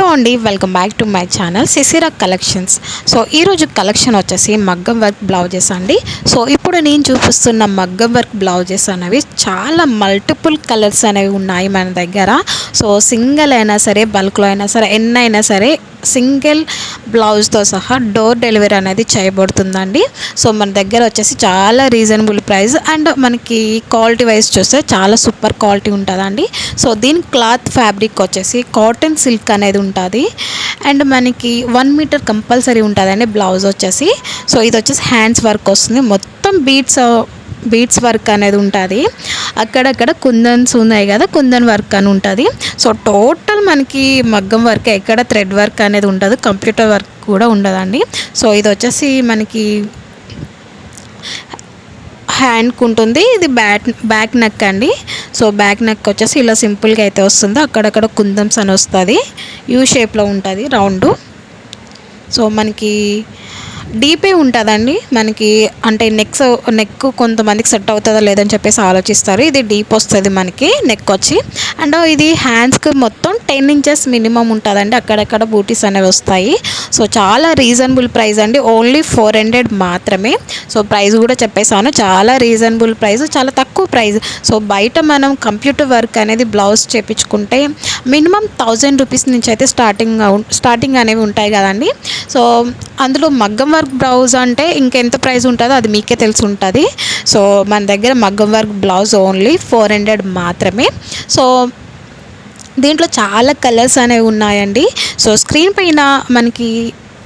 Hello అండి welcome back to my channel Sisira collections. So ఈరోజు collection వచ్చేసి మగ్గం వర్క్ బ్లౌజెస్ అండి. సో ఇప్పుడు నేను చూపిస్తున్న మగ్గం వర్క్ బ్లౌజెస్ అనేవి చాలా మల్టిపుల్ కలర్స్ అనేవి ఉన్నాయి మన దగ్గర. సో సింగిల్ అయినా సరే బల్క్లో అయినా సరే ఎన్నైనా సరే సింగిల్ బ్లౌజ్తో సహా డోర్ డెలివరీ అనేది చేయబడుతుందండి. సో మన దగ్గర వచ్చేసి చాలా రీజనబుల్ ప్రైస్ అండ్ మనకి క్వాలిటీ వైజ్ చూస్తే చాలా సూపర్ క్వాలిటీ ఉంటుందండి. సో దీని క్లాత్ ఫ్యాబ్రిక్ వచ్చేసి కాటన్ సిల్క్ అనేది ఉంటుంది. అండ్ మనకి వన్ మీటర్ కంపల్సరీ ఉంటుందండి బ్లౌజ్ వచ్చేసి. సో ఇది వచ్చేసి హ్యాండ్స్ వర్క్ వస్తుంది. మొత్తం బీట్స్ బీట్స్ వర్క్ అనేది ఉంటుంది. అక్కడక్కడ కుందన్స్ ఉన్నాయి కదా కుందన్ వర్క్ అని ఉంటుంది. సో టోటల్ మనకి మగ్గం వర్క్ ఎక్కడ థ్రెడ్ వర్క్ అనేది ఉండదు కంప్యూటర్ వర్క్ కూడా ఉండదండి. సో ఇది వచ్చేసి మనకి హ్యాండ్కి ఉంటుంది ఇది బ్యాక్ బ్యాక్ నెక్ అండి. సో బ్యాక్ నెక్ వచ్చేసి ఇలా సింపుల్గా అయితే వస్తుంది. అక్కడక్కడ కుందమ్స్ అని వస్తుంది. యూ షేప్లో ఉంటుంది రౌండ్. సో మనకి డీపే ఉంటుందండి. మనకి అంటే నెక్స్ నెక్ కొంతమందికి సెట్ అవుతుందా లేదని చెప్పేసి ఆలోచిస్తారు. ఇది డీప్ వస్తుంది మనకి నెక్ వచ్చి. అండ్ ఇది హ్యాండ్స్కి మొత్తం టెన్ ఇంచెస్ మినిమం ఉంటుందండి. అక్కడక్కడ బూటీస్ అనేవి వస్తాయి. సో చాలా రీజనబుల్ ప్రైస్ అండి. ఓన్లీ ఫోర్ హండ్రెడ్ మాత్రమే. సో ప్రైస్ కూడా చెప్పేసాను చాలా రీజనబుల్ ప్రైస్ చాలా తక్కువ ప్రైస్ సో బయట మనం కంప్యూటర్ వర్క్ అనేది బ్లౌజ్ చేపించుకుంటే మినిమం థౌజండ్ రూపీస్ నుంచి అయితే స్టార్టింగ్ స్టార్టింగ్ అనేవి ఉంటాయి కదండి. సో అందులో మగ్గం వర్క్ బ్లౌజ్ అంటే ఇంకెంత ప్రైస్ ఉంటుందో అది మీకే తెలిసి ఉంటుంది. సో మన దగ్గర మగ్గం work blouse only four hundred మాత్రమే. సో దీంట్లో చాలా కలర్స్ అనేవి ఉన్నాయండి. సో స్క్రీన్ పైన మనకి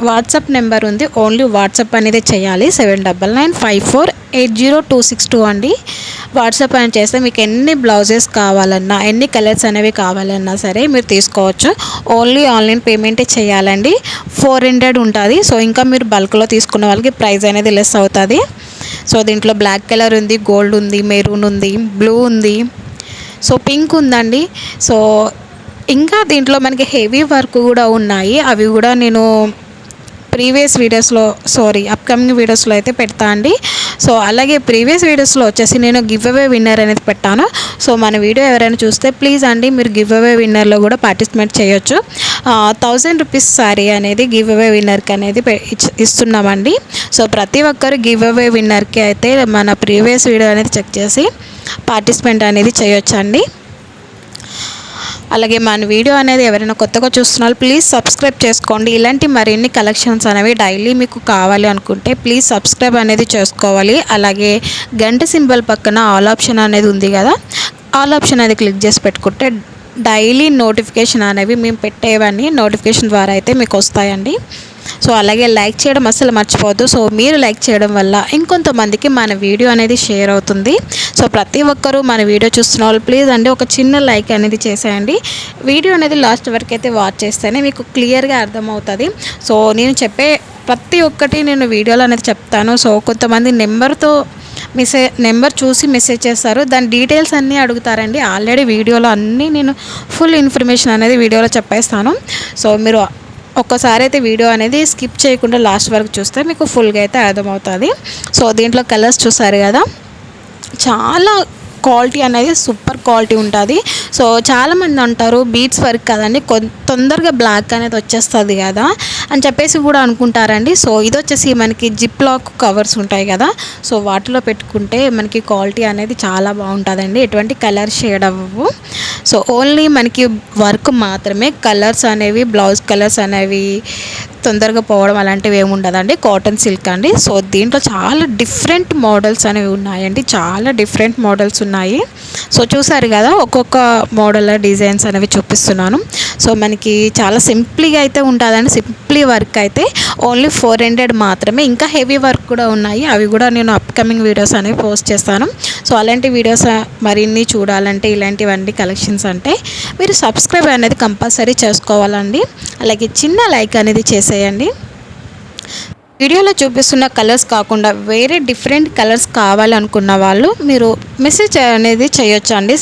వాట్సాప్ నెంబర్ ఉంది. ఓన్లీ వాట్సాప్ అనేది చేయాలి. Seven double nine five four eight zero two six two అండి. వాట్సాప్ అని చేస్తే మీకు ఎన్ని బ్లౌజెస్ కావాలన్నా ఎన్ని కలర్స్ అనేవి కావాలన్నా సరే మీరు తీసుకోవచ్చు. ఓన్లీ ఆన్లైన్ పేమెంటే చేయాలండి. ఫోర్ హండ్రెడ్ ఉంటుంది. సో ఇంకా మీరు బల్క్లో తీసుకున్న వాళ్ళకి ప్రైస్ అనేది లెస్ అవుతుంది. సో దీంట్లో బ్లాక్ కలర్ ఉంది గోల్డ్ ఉంది మెరూన్ ఉంది బ్లూ ఉంది. సో పింక్ ఉందండి. సో ఇంకా దీంట్లో మనకి హెవీ వర్క్ కూడా ఉన్నాయి. అవి కూడా నేను ప్రీవియస్ వీడియోస్లో సారీ అప్కమింగ్ వీడియోస్లో అయితే పెడతా అండి. సో అలాగే ప్రీవియస్ వీడియోస్లో వచ్చేసి నేను గివ్ అవే విన్నర్ అనేది పెట్టాను. సో మన వీడియో ఎవరైనా చూస్తే ప్లీజ్ అండి మీరు గివ్ అవే విన్నర్లో కూడా పార్టిసిపేట్ చేయొచ్చు. థౌజండ్ రూపీస్ సారీ అనేది గివ్ అవే విన్నర్కి అనేది ఇస్తున్నామండి. సో ప్రతి ఒక్కరు గివ్ అవే విన్నర్కి అయితే మన ప్రీవియస్ వీడియో అనేది చెక్ చేసి పార్టిసిపేట్ అనేది చేయొచ్చండి. అలాగే మన వీడియో అనేది ఎవరైనా కొత్తగా చూస్తున్నారు ప్లీజ్ సబ్స్క్రైబ్ చేసుకోండి. ఇలాంటి మరిన్ని కలెక్షన్స్ అనేవి డైలీ మీకు కావాలి అనుకుంటే ప్లీజ్ సబ్స్క్రైబ్ అనేది చేసుకోవాలి. అలాగే గంట సింబల్ పక్కన ఆల్ ఆప్షన్ అనేది ఉంది కదా ఆల్ ఆప్షన్ అనేది క్లిక్ చేసి పెట్టుకుంటే డైలీ నోటిఫికేషన్ అనేవి మేము పెట్టేవన్నీ నోటిఫికేషన్ ద్వారా అయితే మీకు వస్తాయండి. సో అలాగే లైక్ చేయడం అస్సలు మర్చిపోవద్దు. సో మీరు లైక్ చేయడం వల్ల ఇంకొంతమందికి మన వీడియో అనేది షేర్ అవుతుంది. సో ప్రతి ఒక్కరూ మన వీడియో చూస్తున్న వాళ్ళు ప్లీజ్ అండి ఒక చిన్న లైక్ అనేది చేసేయండి. వీడియో అనేది లాస్ట్ వరకు అయితే వాచ్ చేస్తేనే మీకు క్లియర్గా అర్థమవుతుంది. సో నేను చెప్పే ప్రతి ఒక్కటి నేను వీడియోలో అనేది చెప్తాను. సో కొంతమంది నెంబర్తో మెసేజ్ నెంబర్ చూసి మెసేజ్ చేస్తారు. దాని డీటెయిల్స్ అన్నీ అడుగుతారండి. ఆల్రెడీ వీడియోలో అన్నీ నేను ఫుల్ ఇన్ఫర్మేషన్ అనేది వీడియోలో చెప్పేస్తాను. సో మీరు ఒక్కసారి అయితే వీడియో అనేది స్కిప్ చేయకుండా లాస్ట్ వరకు చూస్తే మీకు ఫుల్గా అయితే అర్థమవుతుంది. సో దీంట్లో కలర్స్ చూసారు కదా? చాలా క్వాలిటీ అనేది సూపర్ క్వాలిటీ ఉంటుంది. సో చాలామంది అంటారు బీట్స్ వర్క్ కదండి తొందరగా బ్లాక్ అనేది వచ్చేస్తుంది కదా అని చెప్పేసి కూడా అనుకుంటారండి. సో ఇది వచ్చేసి మనకి జిప్ లాక్ కవర్స్ ఉంటాయి కదా సో వాటిలో పెట్టుకుంటే మనకి క్వాలిటీ అనేది చాలా బాగుంటుందండి. ఎటువంటి కలర్ షేడ్ అవ్వవు. సో ఓన్లీ మనకి వర్క్ మాత్రమే కలర్స్ అనేవి బ్లౌజ్ కలర్స్ అనేవి తొందరగా పోవడం అలాంటివి ఏమి ఉండదండి. కాటన్ సిల్క్ అండి. సో దీంట్లో చాలా డిఫరెంట్ మోడల్స్ అనేవి ఉన్నాయండి. చాలా డిఫరెంట్ మోడల్స్ ఉన్నాయి. సో చూసారు కదా ఒక్కొక్క మోడల్ డిజైన్స్ అనేవి చూపిస్తున్నాను. సో మనకి చాలా సింప్లీగా అయితే ఉంటుందండి. సింప్లీ వర్క్ అయితే. ఓన్లీ ఫోర్ హండ్రెడ్ మాత్రమే. ఇంకా హెవీ వర్క్ కూడా ఉన్నాయి. అవి కూడా నేను అప్కమింగ్ వీడియోస్ అనేవి పోస్ట్ చేస్తాను. సో అలాంటి వీడియోస్ మరిన్ని చూడాలంటే ఇలాంటివన్నీ కలెక్షన్స్ అంటే మీరు సబ్స్క్రైబ్ అనేది కంపల్సరీ చేసుకోవాలండి. అలాగే చిన్న లైక్ అనేది చేసేయండి. వీడియోలో చూపిస్తున్న కలర్స్ కాకుండా వేరే డిఫరెంట్ కలర్స్ కావాలనుకున్న వాళ్ళు మీరు మెసేజ్ అనేది చేయొచ్చు అండి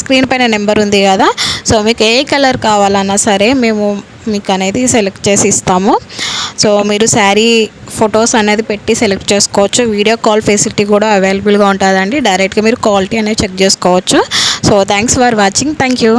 స్క్రీన్ పైన నెంబర్ ఉంది కదా. సో మీకు ఏ కలర్ కావాలన్నా సరే మేము మీకు అనేది సెలెక్ట్ చేసి ఇస్తాము. సో మీరు శారీ ఫొటోస్ అనేది పెట్టి సెలెక్ట్ చేసుకోవచ్చు. వీడియో కాల్ ఫెసిలిటీ కూడా అవైలబుల్గా ఉంటుందండి. డైరెక్ట్గా మీరు క్వాలిటీ అనేది చెక్ చేసుకోవచ్చు. So thanks for watching. Thank you.